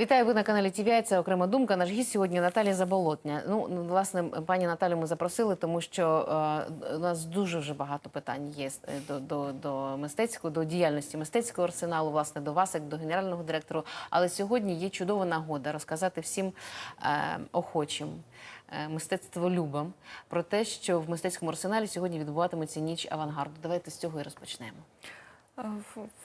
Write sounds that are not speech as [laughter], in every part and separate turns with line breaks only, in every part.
Вітаю ви на каналі ТВІ. Це окрема думка. Наш гість сьогодні Наталія Заболотня. Ну, власне, пані Наталю ми запросили, тому що е, у нас дуже вже багато питань є е, до, до, до мистецького, до діяльності мистецького арсеналу, власне, до вас, як до генерального директора. Але сьогодні є чудова нагода розказати всім е, охочим. е, Мистецтволюбам про те, що в мистецькому арсеналі сьогодні відбуватиметься ніч авангарду. Давайте з цього і розпочнемо.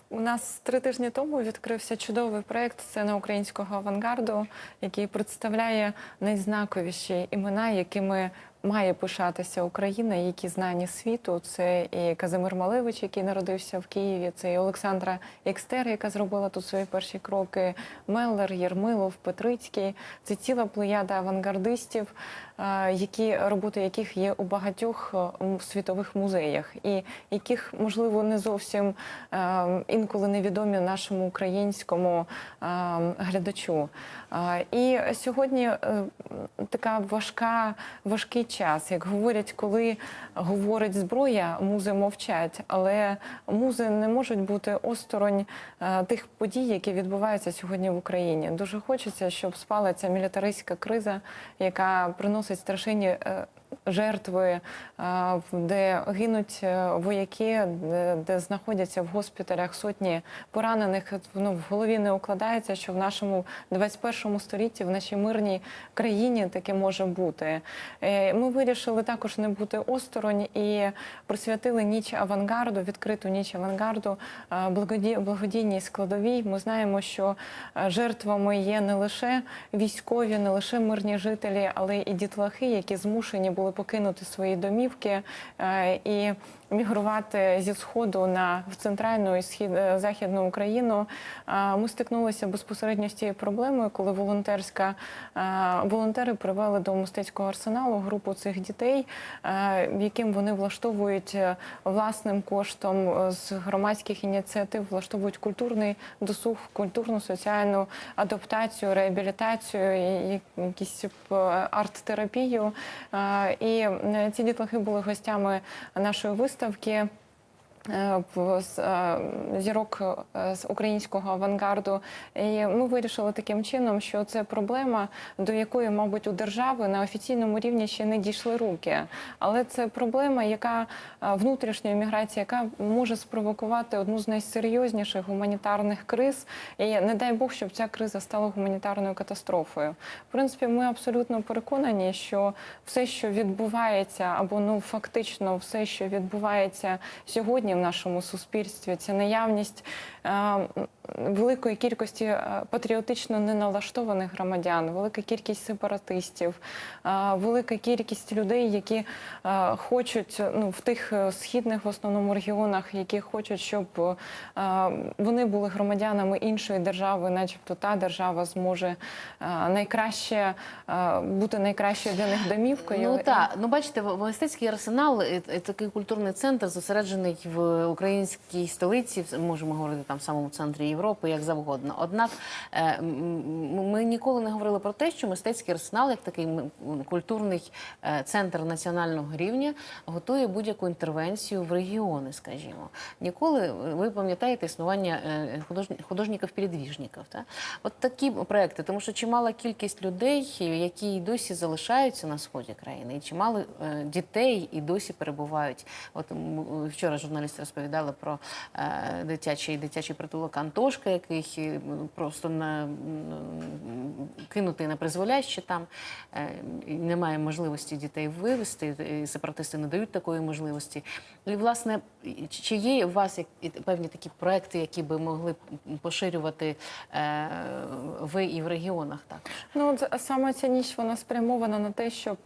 У нас три тижні тому відкрився чудовий проєкт сцена українського авангарду, який представляє найзнаковіші імена, якими має пишатися Україна, які знані світу. Це і Казимир Малевич, який народився в Києві, це і Олександра Екстер, яка зробила тут свої перші кроки. Меллер, Єрмилов, Петрицький. Це ціла плеяда авангардистів, е, які роботи яких є у багатьох світових музеях, і яких можливо не зовсім е, інколи невідомі нашому українському е, глядачу. Е, І сьогодні е, така важка, важкий час. Як говорять, коли говорить зброя, музи мовчать, але музи не можуть бути осторонь тих подій, які відбуваються сьогодні в Україні. Дуже хочеться, щоб спала ця мілітаристська криза, яка приносить страшенні. Жертви, е, де гинуть е, вояки, де, знаходяться в госпіталях сотні поранених. Ну, в голові не укладається, що в нашому 21 столітті, в нашій мирній країні таке може бути. Е, Ми вирішили також не бути осторонь і присвятили ніч авангарду, відкриту ніч авангарду благодійній складовій. Ми знаємо, що жертвами є не лише військові, не лише мирні жителі, але і дітлахи, які змушені були покинути свої домівки е, і мігрувати зі сходу на в центральну і схід е, західну Україну. Ми стикнулися безпосередньо з цією проблемою, коли волонтерська е, волонтери привели до мистецького арсеналу групу цих дітей, е, яким вони влаштовують власним коштом з громадських ініціатив, влаштовують культурний досуг, культурну соціальну адаптацію, реабілітацію, якісь арт-терапію. І ці дітлахи були гостями нашої виставки. В- з е, зірок е, з українського авангарду, і ми вирішили таким чином, що це проблема, до якої, мабуть, у держави на офіційному рівні ще не дійшли руки. Але це проблема, яка е, внутрішньої міграції, яка може спровокувати одну з найсерйозніших гуманітарних криз. І не дай Бог, щоб ця криза стала гуманітарною катастрофою. В принципі, ми абсолютно переконані, що все, що відбувається, або ну фактично все, що відбувається сьогодні в нашому суспільстві, це наявність е, великої кількості е, патріотично неналаштованих громадян, велика кількість сепаратистів, е, велика кількість людей, які е, хочуть ну в тих східних в основному регіонах, які хочуть, щоб вони були громадянами іншої держави, начебто та держава зможе найкраще бути найкращою для них домівкою.
Ну так, ну бачите, мистецький арсенал такий культурний центр зосереджений в українській столиці, можемо говорити там в самому центрі Європи, як завгодно. Однак е, ми ніколи не говорили про те, що мистецький арсенал, як такий культурний е, центр національного рівня, готує будь-яку інтервенцію в регіони, скажімо. Ніколи е, ви пам'ятаєте існування художні- художників-передвіжників. Та? От такі проекти, тому що чимала кількість людей, які й досі залишаються на сході країни, і чимало дітей і досі перебувають. От вчора журналісти розповідали про дитячий дитячий притулок Антошка, який просто на кинути на призволяще там. Е, немає можливості дітей вивезти, і сепаратисти не дають такої можливості. І, власне, чи є у вас певні такі проекти, які би могли поширювати е, ви і в регіонах також?
Ну от саме ця ніч вона спрямована на те, щоб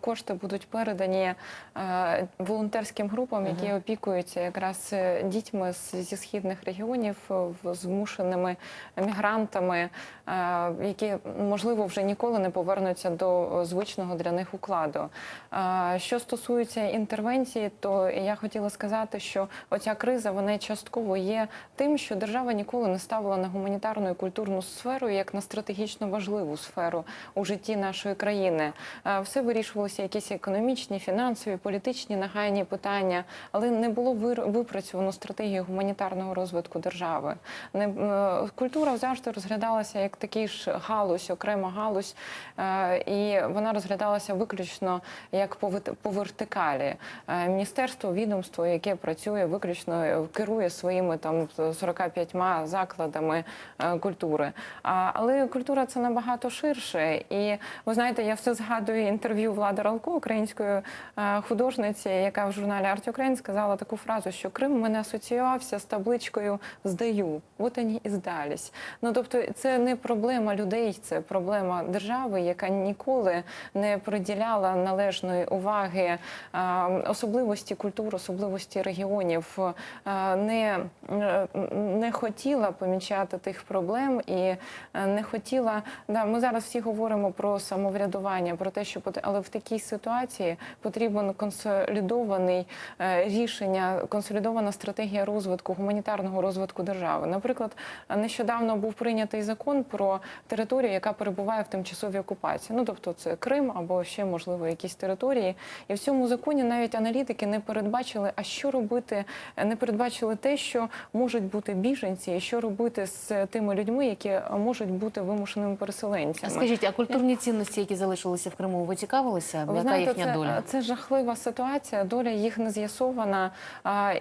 кошти будуть передані е, волонтерським групам, які опікуються якраз е, дітьми з, зі східних регіонів, е, змушеними мігрантами, е, які можливо вже ніколи не повернуться до е, звичного для них укладу. Е, що стосується інтервенції, то я хотіла сказати, що оця криза вона частково є тим, що держава ніколи не ставила на гуманітарну і культурну сферу як на стратегічно важливу сферу у житті нашої країни. Е, Все вирішувалося якісь економічні, фінансові, політичні нагайні питання, але не було випрацьовано стратегію гуманітарного розвитку держави. Е, культура завжди розглядалася як такий ж галузь, окрема галузь, е, і вона розглядалася виключно як по вертикалі. Міністерство, відомство, яке працює виключно керує своїми там 45 закладами культури. Але культура це набагато ширше. І ви знаєте, я все згадую інтерв'ю Влади Ралко, української е, художниці, яка в журналі Art Ukraine сказала таку фразу, що Крим мене асоціювався з табличкою Здаю. От вони і здались. Ну тобто, це не проблема людей, це проблема держави, яка ніколи не приділяла належної уваги е, особливості культур, особливості регіонів, е, не, не хотіла помічати тих проблем і не хотіла. Да, ми зараз всі говоримо про самоврядування, про те, що але в такій ситуації потрібен консолідований е, рішення, консолідована стратегія розвитку гуманітарного розвитку держави. Наприклад, нещодавно був прийнятий закон про територію, яка перебуває в тимчасовій окупації. Ну тобто, це Крим або ще можливо якісь території. І в цьому законі навіть аналітики не передбачили, а що робити, не передбачили те, що можуть бути біженці, і що робити з тими людьми, які можуть бути вимушеними
А
переселенцями.
скажіть, а культурні цінності, які залишилися в Криму, ви цікавилися?
Ви
Яка
знаєте,
їхня
це,
доля?
це жахлива ситуація. Доля їх не з'ясована.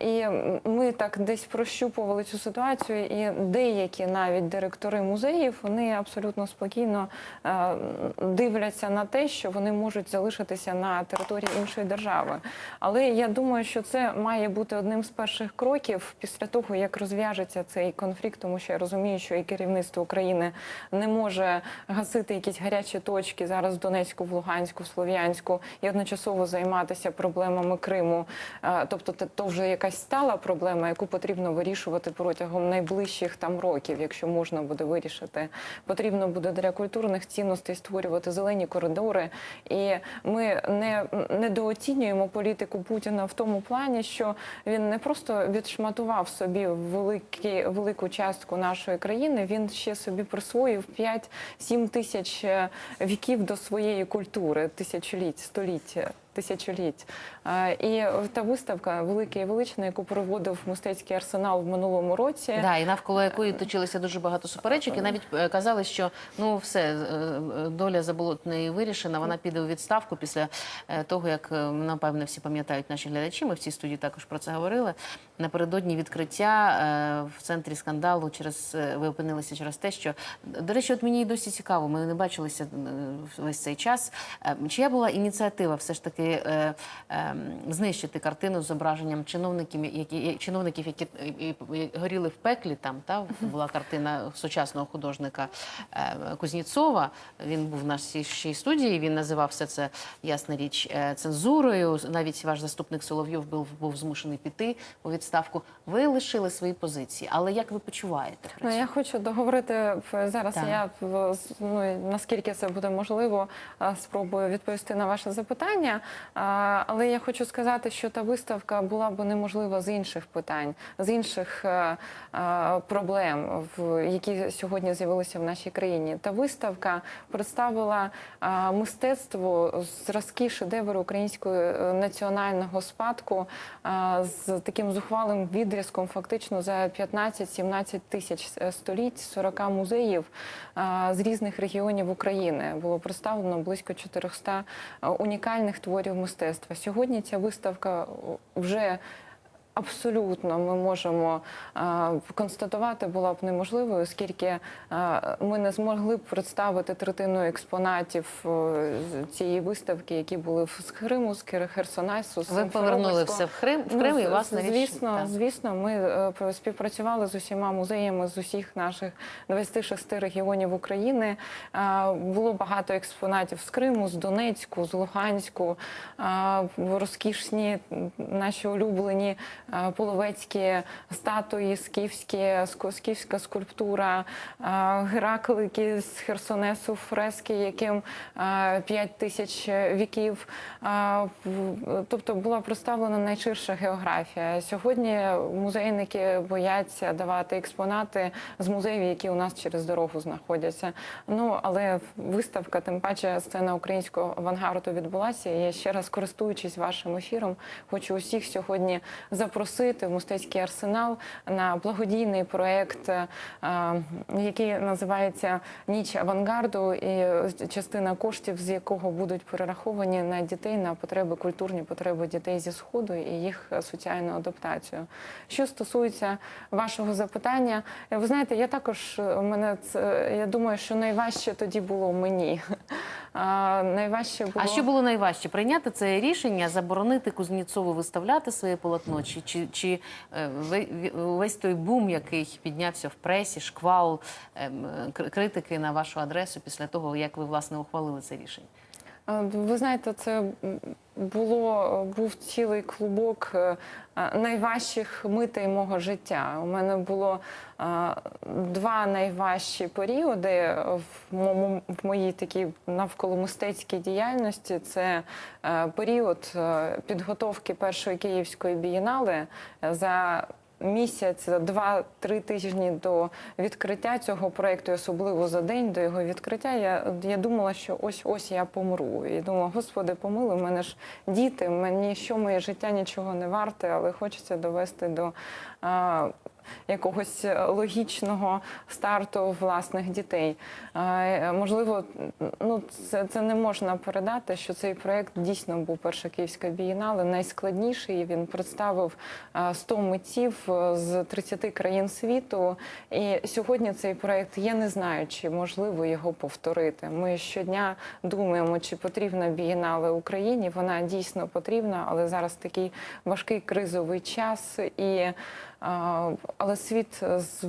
І ми так десь прощупували цю ситуацію. І деякі навіть директори музеїв вони абсолютно спокійно дивляться на те, що вони можуть залишитися на території іншої держави. Але я думаю, що це має бути одним з перших кроків після того, як розв'яжеться цей конфлікт, тому що я розумію, що і керівництво України не може гасити якісь гарячі точки зараз в Донецьку, в Луганську, в Слов'янську і одночасово займатися проблемами Криму. Е, Тобто, то вже якась стала проблема, яку потрібно вирішувати протягом найближчих там років, якщо можна буде вирішити. Потрібно буде для культурних цінностей створювати зелені коридори. І ми не недооцінюємо політику Путіна в тому плані, що він не просто відшматував собі великі, велику частку нашої країни, він ще собі присвоїв 5-7 тисяч е, віків до своєї культури, тисячоліть, століття. Тисячоліть. Е, І та виставка велика і велична, яку проводив мистецький арсенал в минулому році.
Да, і навколо якої точилося дуже багато суперечок, і навіть е, казали, що ну все е, доля заболотної вирішена. Вона піде у відставку після того, як напевне всі пам'ятають наші глядачі. Ми в цій студії також про це говорили. Напередодні відкриття в центрі скандалу через ви опинилися через те, що до речі, от мені і досі цікаво. Ми не бачилися весь цей час. Чия була ініціатива все ж таки е, е, знищити картину з зображенням чиновників, які чиновників, які е, і- і горіли в пеклі. Там та була картина сучасного художника е, Кузнєцова. Він був в нашій студії. Він називав все це ясна річ е, цензурою. Навіть ваш заступник Соловйов був, був змушений піти у відставку. Ви лишили свої позиції, але як ви почуваєте?
Ну, я хочу договорити зараз.
Так.
Я ну, наскільки це буде можливо, спробую відповісти на ваше запитання. Але я хочу сказати, що та виставка була б неможлива з інших питань, з інших е, е, проблем, які сьогодні з'явилися в нашій країні. Та виставка представила е, мистецтво зразки шедевру українського національного спадку з таким зухвалим відрізком, фактично за 15-17 тисяч століть, 40 музеїв з різних регіонів України. Було представлено близько 400 унікальних творів мистецтва. Сьогодні ця виставка вже Абсолютно, ми можемо е, констатувати, була б неможливою, оскільки е, ми не змогли б представити третину експонатів е, цієї виставки, які були в- з Криму, з Херсонесу, з
Ви повернули все в Крим, в
Ну,
Крим і вас
звісно,
так.
звісно, ми співпрацювали з усіма музеями з усіх наших 26 регіонів України. Було багато експонатів з Криму, з Донецьку, з Луганську, розкішні наші улюблені половецькі статуї, скіфські, скіфська скульптура, е, Гераклики з Херсонесу, фрески, яким 5 тисяч віків. Е, Тобто була представлена найширша географія. Сьогодні музейники бояться давати експонати з музеїв, які у нас через дорогу знаходяться. Ну але виставка, тим паче сцена українського авангарду відбулася. Я ще раз користуючись вашим ефіром, хочу усіх сьогодні запросити. Запросити в мистецький арсенал на благодійний проект, е, який називається Ніч авангарду, і частина коштів, з якого будуть перераховані на дітей на потреби культурні потреби дітей зі сходу і їх соціальну адаптацію. Що стосується вашого запитання, ви знаєте, я також е, мене це я думаю, що найважче тоді було мені. А, найважче було
А що було найважче? Прийняти це рішення, заборонити Кузнєцову виставляти своє полотно? Чи, чи, чи е, ве- ве- весь той бум, який піднявся в пресі, шквал ем, критики на вашу адресу після того, як ви власне ухвалили це рішення?
Ви знаєте, це було був цілий клубок е, найважчих митей мого життя. У мене було два найважчі періоди в моєму в моїй такій навколомистецькій діяльності. Це е, період е, підготовки першої київської бієнале за місяць, два-три тижні до відкриття цього проєкту, особливо за день до його відкриття, я, я думала, що ось ось я помру. І думала, господи, помили, в мене ж діти, мені що моє життя нічого не варте, але хочеться довести до. А, Якогось логічного старту власних дітей. Е, Можливо, ну це, це не можна передати, що цей проект дійсно був перша київська бієнале, найскладніший. Він представив е, 100 митців е, з 30 країн світу. І сьогодні цей проект я не знаю, чи можливо його повторити. Ми щодня думаємо, чи потрібна бієнале Україні. Вона дійсно потрібна, але зараз такий важкий кризовий час і. Але світ з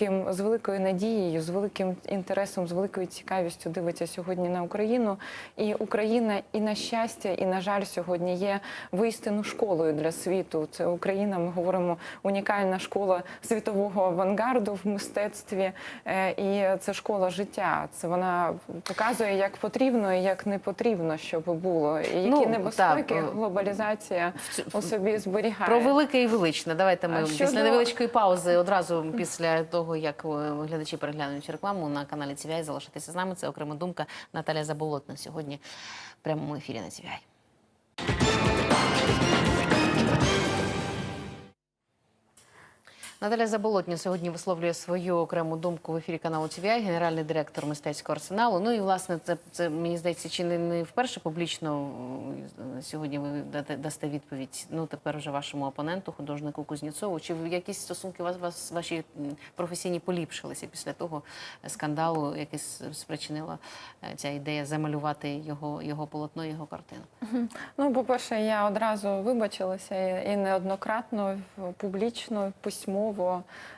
великим, з великою надією, з великим інтересом, з великою цікавістю дивиться сьогодні на Україну. І Україна, і на щастя, і на жаль, сьогодні є воістину школою для світу. Це Україна. Ми говоримо унікальна школа світового авангарду в мистецтві, Е, і це школа життя. Це вона показує, як потрібно і як не потрібно, щоб було, і які
Ну,
небезпеки
так.
глобалізація у собі зберігає.
Про велике і величне. Давайте ми
А
після
щодо-
невеличкої паузи одразу після того, як е, глядачі переглянуть рекламу на каналі ЦВІ, залишитися з нами. Це окрема думка Наталя Заболотна сьогодні в прямому ефірі на TVI. Наталя Заболотня сьогодні висловлює свою окрему думку в ефірі каналу TVI, генеральний директор мистецького арсеналу. Ну і власне це, це мені здається, чи не, не вперше публічно сьогодні ви дасте відповідь. Ну тепер вже вашому опоненту, художнику Кузнєцову. Чи якісь стосунки у вас, вас ваші професійні поліпшилися після того скандалу, який спричинила е, ця ідея замалювати його, його полотно, його картину?
Ну, по-перше, я одразу вибачилася і неоднократно публічно, письмово.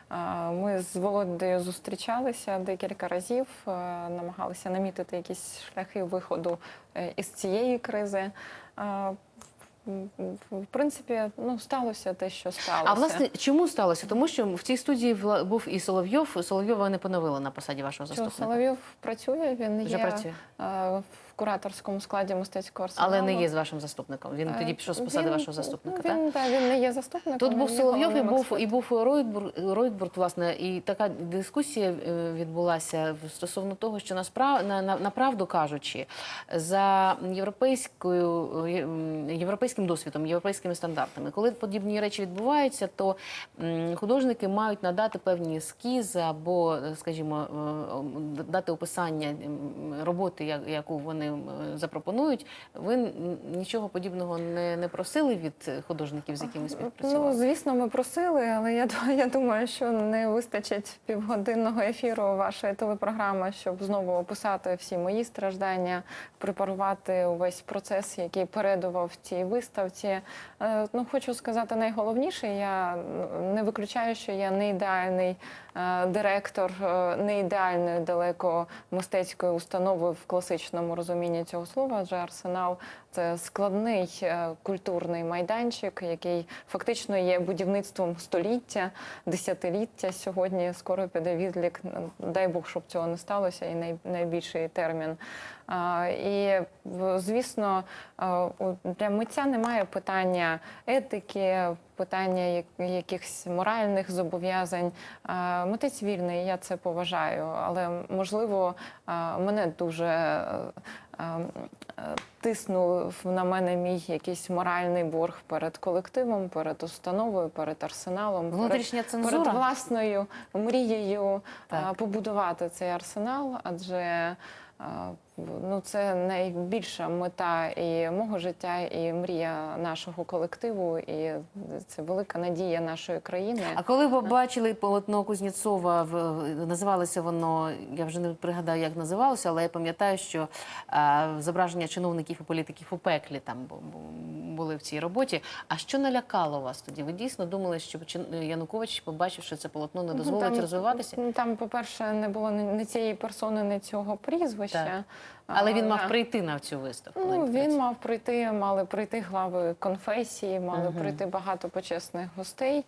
А, Ми з Володею зустрічалися декілька разів, е, намагалися намітити якісь шляхи виходу е, із цієї кризи. В- принципі, ну сталося те, що сталося.
А власне, чому сталося? Тому що в цій студії був і Соловйов. Соловйова не поновили на посаді вашого заступника.
Соловйов працює, він
Вже
є
працює.
Е, в кураторському складі мистецького арсеналу.
Але не є з вашим заступником. Він тоді пішов з посади
Він-
вашого заступника. так?
Він, та, він не є заступником.
Тут був Соловйов і був і був Ройтбург, власне, і така дискусія е, відбулася стосовно того, що насправ на, на, направду кажучи, за європейською е, європейським досвідом, європейськими стандартами, коли подібні речі відбуваються, то художники мають надати певні ескізи або, е, скажімо, е, дати описання м, роботи, яку вони запропонують. Ви нічого подібного не, не просили від художників, з якими співпрацювали?
Ну, звісно, ми просили, але я, я думаю, що не вистачить півгодинного ефіру вашої телепрограми, щоб знову описати всі мої страждання, препарувати увесь процес, який передував цій виставці. Е, Ну, хочу сказати найголовніше, я не виключаю, що я не ідеальний е, директор е, не ідеальної далеко мистецької установи в класичному розумінні цього слова, адже арсенал складний е, культурний майданчик, який фактично є будівництвом століття, десятиліття. Сьогодні скоро піде відлік. Дай Бог, щоб цього не сталося, і найбільший термін. І звісно, для митця немає питання етики, питання якихось моральних зобов'язань. Митець вільний, я це поважаю, але можливо мене дуже. Е, е, тиснув на мене мій якийсь моральний борг перед колективом, перед установою, перед арсеналом,
Внутрішня
перед,
цензура?
перед власною мрією
Так.
побудувати цей арсенал, адже а, ну, це найбільша мета і мого життя, і мрія нашого колективу, і це велика надія нашої країни.
А коли ви бачили полотно Кузнєцова, називалося воно, я вже не пригадаю, як називалося, але я пам'ятаю, що а, зображення чиновників і політиків у пеклі там бу- бу- були в цій роботі. А що налякало вас тоді? Ви дійсно думали, що чин- Янукович, побачивши це полотно, не
Ну,
дозволить
там-
розвиватися?
Там, по-перше, не було ні цієї персони, ні цього прізвища.
Так. Але він мав прийти на цю виставку.
Ну, він мав прийти, мали прийти глави конфесії, мали
Мгм.
прийти багато почесних гостей.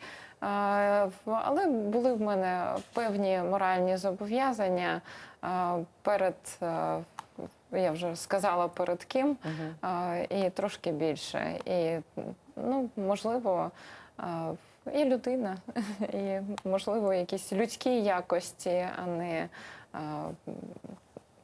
Але були в мене певні моральні зобов'язання перед, я вже сказала перед ким, а, і трошки більше. І, ну, можливо, а, і людина, [laughs] і, можливо, якісь людські якості, а не а,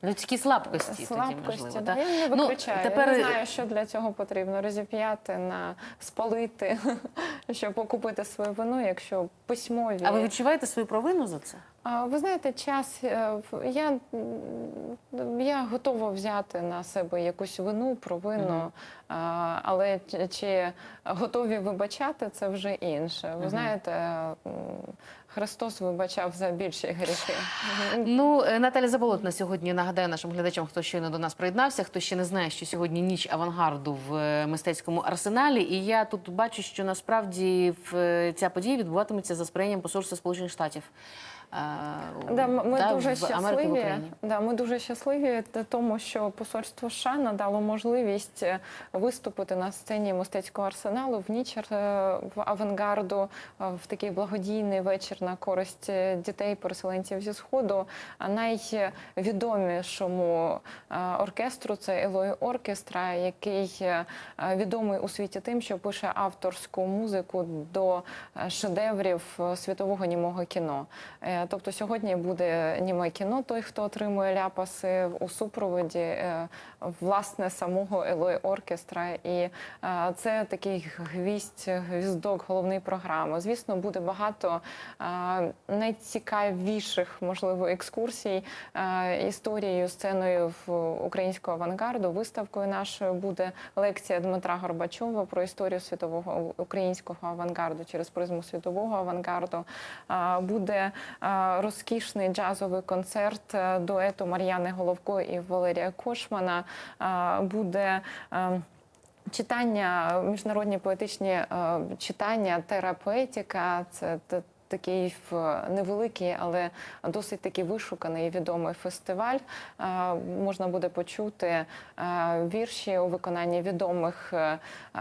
Людські слабкості, тоді,
Слабкості,
можливо.
да? я не
Ну, тепер-
Я не знаю, що для цього потрібно розіп'яти, на спалити, [laughs] щоб окупити свою вину, якщо письмові.
А ви відчуваєте свою провину за це?
А, Ви знаєте, час е, я, я готова взяти на себе якусь вину, провину,
Мгм.
а, але чи- готові вибачати, це вже інше. Ви
Мгм.
знаєте, Христос вибачав за більші гріхи.
Ну, е, Наталя Заболотна сьогодні нагадає нашим глядачам, хто щойно до нас приєднався, хто ще не знає, що сьогодні ніч авангарду в е, мистецькому арсеналі. І я тут бачу, що насправді е, ця подія відбуватиметься за сприянням посольства Сполучених Штатів.
Да, ми
да,
дуже
в Америці, в
щасливі. Да, ми дуже щасливі тому, що посольство США надало можливість е, виступити на сцені мистецького арсеналу в ніч е, в авангарду е, в такий благодійний вечір на користь дітей переселенців зі сходу. А найвідомішому оркестру це Елой Оркестра, який відомий у світі тим, що пише авторську музику до шедеврів світового німого кіно. Тобто сьогодні буде німе кіно, той, хто отримує ляпаси у супроводі е, власне самого Елой Оркестра. І е, це такий гвіздь, гвіздок головної програми. Звісно, буде багато е, найцікавіших, можливо, екскурсій е, історією, сценою в українського авангарду. Виставкою нашою буде лекція Дмитра Горбачова про історію світового українського авангарду через призму світового авангарду. Буде розкішний джазовий концерт дуету Мар'яни Головко і Валерія Кошмана. Е, Буде е, Читання, міжнародні поетичні е, читання, терапетика це такий невеликий, але досить такий вишуканий і відомий фестиваль. Е, Можна буде почути е, вірші у виконанні відомих е, е,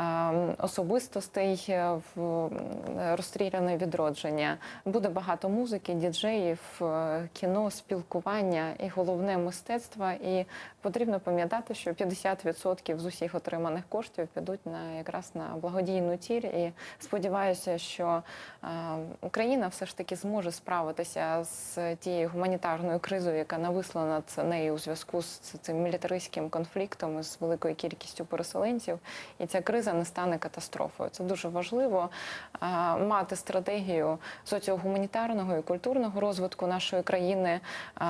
особистостей в розстріляне відродження. Буде багато музики, діджеїв, кіно, спілкування і головне мистецтво. І потрібно пам'ятати, що 50% з усіх отриманих коштів підуть на якраз на благодійну ціль. І сподіваюся, що е, Україна все ж таки зможе справитися з тією гуманітарною кризою, яка нависла над нею у зв'язку з цим мілітаристським конфліктом з великою кількістю переселенців. І ця криза не стане катастрофою. Це дуже важливо е, мати стратегію соціогуманітарного і культурного розвитку нашої країни е,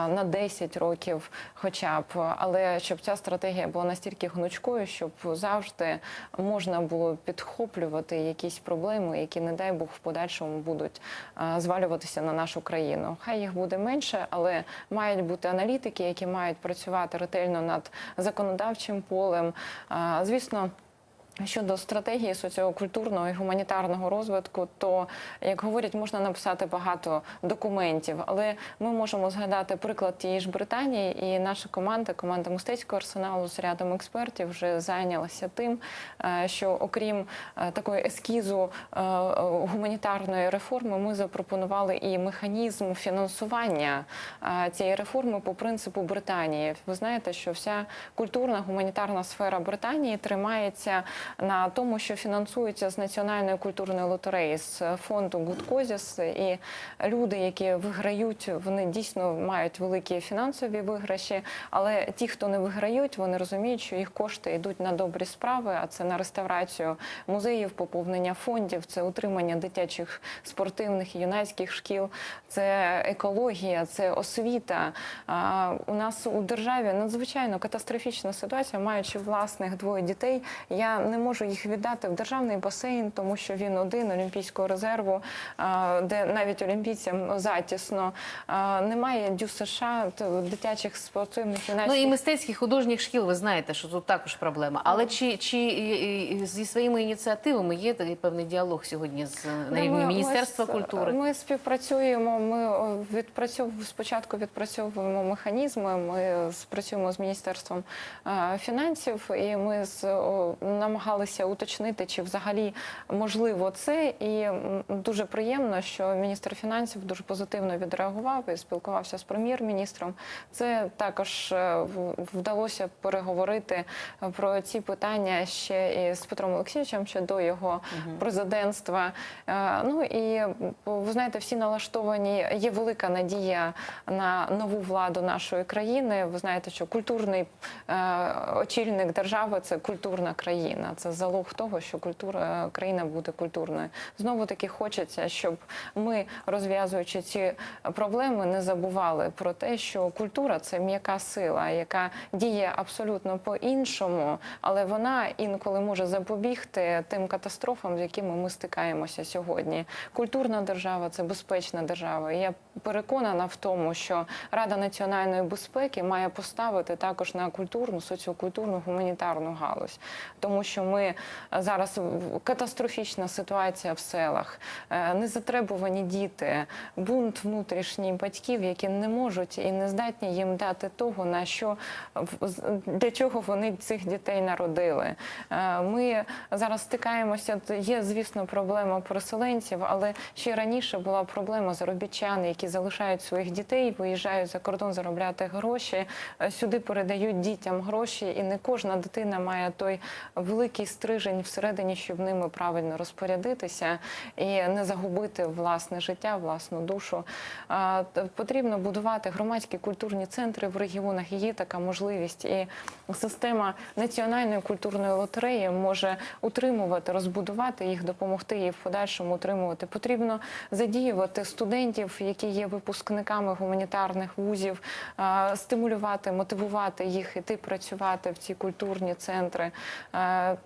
на 10 років, хоча б, але щоб ця стратегія була настільки гнучкою, щоб завжди можна було підхоплювати якісь проблеми, які, не дай Бог, в подальшому будуть е, звалюватися на нашу країну. Хай їх буде менше, але мають бути аналітики, які мають працювати ретельно над законодавчим полем. Е, Звісно. Щодо стратегії соціокультурного і гуманітарного розвитку, то як говорять, можна написати багато документів, але ми можемо згадати приклад тієї ж Британії, і наша команда, команда мистецького арсеналу з рядом експертів, вже зайнялася тим, е, що окрім е, такої ескізу е, гуманітарної реформи, ми запропонували і механізм фінансування цієї реформи по принципу Британії. Ви знаєте, що вся культурна гуманітарна сфера Британії тримається на тому, що фінансується з національної культурної лотереї з фонду Гудкозіс. І люди, які виграють, вони дійсно мають великі фінансові виграші. Але ті, хто не виграють, вони розуміють, що їх кошти йдуть на добрі справи, а це на реставрацію музеїв, поповнення фондів, це утримання дитячих спортивних і юнацьких шкіл, це екологія, це освіта. У нас у державі надзвичайно катастрофічна ситуація, маючи власних двоє дітей. Я не можу їх віддати в державний басейн, тому що він один олімпійського резерву, де навіть олімпійцям затісно. Немає дю США дитячих спортивних
Ну і мистецьких художніх шкіл, ви знаєте, що тут також проблема. Але чи, чи зі своїми ініціативами є такий певний діалог сьогодні з на
Ну,
рівні
ми-
Міністерства
ми,
культури?
Ми співпрацюємо. Ми відпрацьовуємо спочатку відпрацьовуємо механізми. Ми спрацюємо з міністерством фінансів, і ми з о, намагалися уточнити, чи взагалі можливо це. І дуже приємно, що міністр фінансів дуже позитивно відреагував і спілкувався з прем'єр-міністром. Це також е, вдалося переговорити про ці питання ще і з Петром Олексійовичем ще до його президентства. Е, Ну і ви знаєте, всі налаштовані. Є велика надія на нову владу нашої країни. Ви знаєте, що культурний е, очільник держави це культурна країна. Це залог того, що культура країна буде культурною. Знову таки хочеться, щоб ми, розв'язуючи ці проблеми, не забували про те, що культура це м'яка сила, яка діє абсолютно по-іншому, але вона інколи може запобігти тим катастрофам, з якими ми стикаємося сьогодні. Культурна держава це безпечна держава. І я переконана в тому, що Рада національної безпеки має поставити також на культурну, соціокультурну, гуманітарну галузь, тому що ми зараз в- катастрофічна ситуація в селах, е, незатребувані діти, бунт внутрішній батьків, які не можуть і не здатні їм дати того, на що для чого вони цих дітей народили. Е, Ми зараз стикаємося. Є, звісно, проблема переселенців, але ще раніше була проблема заробітчан, які залишають своїх дітей, виїжджають за кордон заробляти гроші. е, Сюди передають дітям гроші, і не кожна дитина має той великий стрижень всередині, щоб ними правильно розпорядитися і не загубити власне життя, власну душу. Потрібно будувати громадські культурні центри в регіонах. Є така можливість, і система національної культурної лотереї може утримувати, розбудувати їх, допомогти їй в подальшому утримувати. Потрібно задіювати студентів, які є випускниками гуманітарних вузів, стимулювати, мотивувати їх іти працювати в ці культурні центри.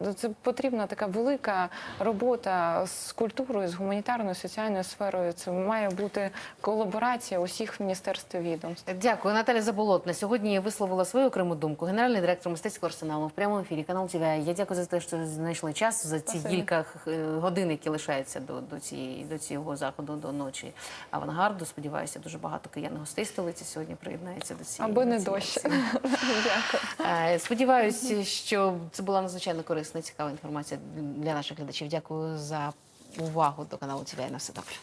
Е, Це потрібна така велика робота з культурою, з гуманітарною соціальною сферою. Це має бути колаборація усіх міністерств і відомств.
Дякую, Наталя Заболотна. Сьогодні висловила свою окрему думку. Генеральний директор мистецького арсеналу в прямому ефірі канал ТВ. Я дякую за те, що знайшли час за ці кілька е, годин, які лишаються до, до цієї до цього заходу, до ночі авангарду. Сподіваюся, дуже багато киян гостей столиці сьогодні приєднається до цієї
Аби не дощ. [laughs] Дякую.
Е, Сподіваюся, що це була надзвичайно корисна, цікава інформація для наших глядачів. Дякую за увагу до каналу ТВ. На все добре.